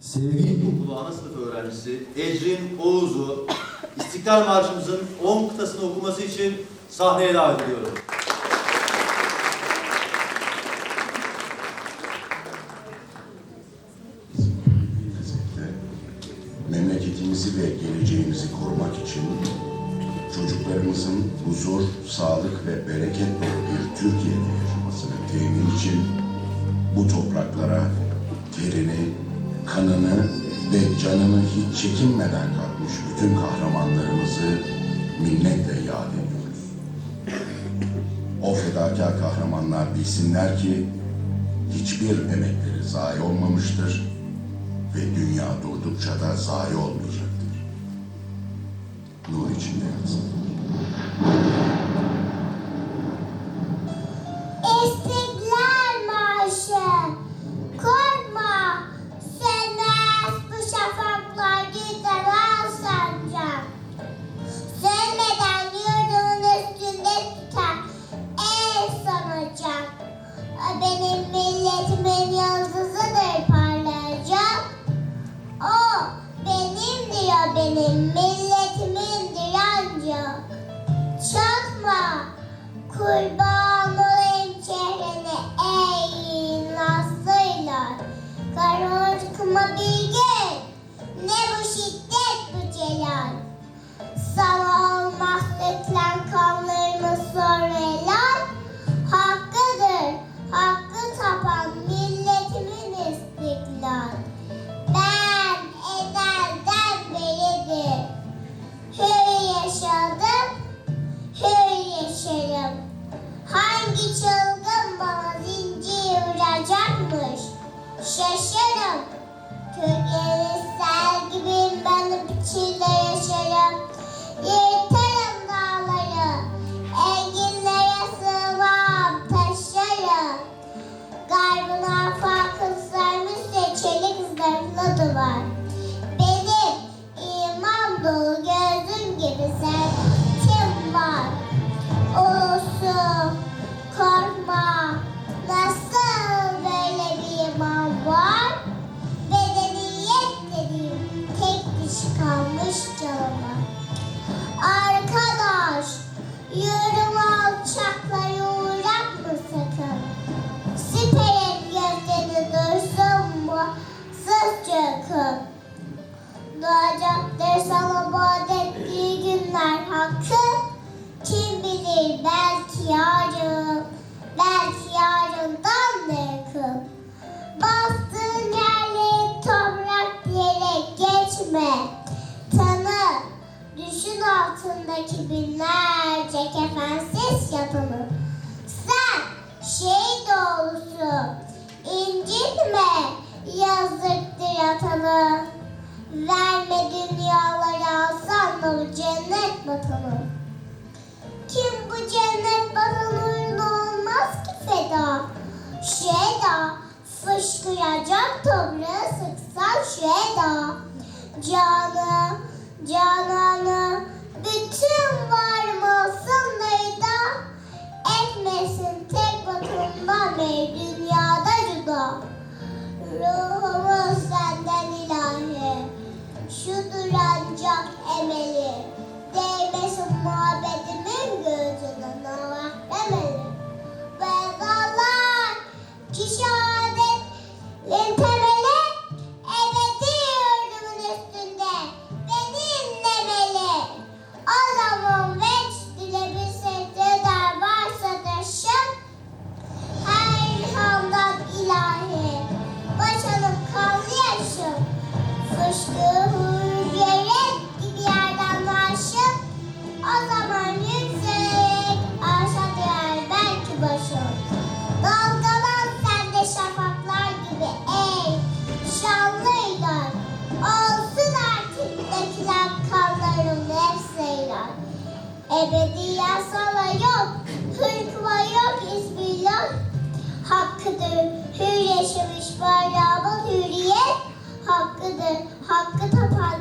Sevgi İlkokulu ana sınıf öğrencisi Ecrin Oğuz'u İstiklal Marşımızın 10 kıtasını okuması için sahneye davet ediyorum. Memleketimizi ve geleceğimizi korumak için çocuklarımızın huzur, sağlık ve bereket dolu bir Türkiye'de yaşamasını temin için bu topraklara terini, kanını ve canını hiç çekinmeden katmış bütün kahramanlarımızı minnetle yad ediyoruz. O fedakar kahramanlar bilsinler ki hiçbir emekleri zayi olmamıştır ve dünya durdukça da zayi olmayacaktır. Nur içinde yatsın. Şaşarım. Türkiye'nin sel gibiyim ben de içinde yaşarım. Yırtarım dağları, enginlere sığmam, taşarım. Garbın afakın sarmışsa çelik zırhlı duvar. Yarın, belki yarından da yakın. Bastığın yerleri toprak diyerek geçme. Tanı, düşün altındaki binlerce kefensiz yatanı. Sen şehit doğrusu, Şeda fışkıracak toprağı sıksan şeda. Canı, cananı, bütün olsun dayda. Etmesin tek vatandan bir Ebediyet sana yok Hırkıma yok ismillah Hakkıdır. Hür yaşamış bayrağımın hürriyet Hakkıdır. Hakkı tapan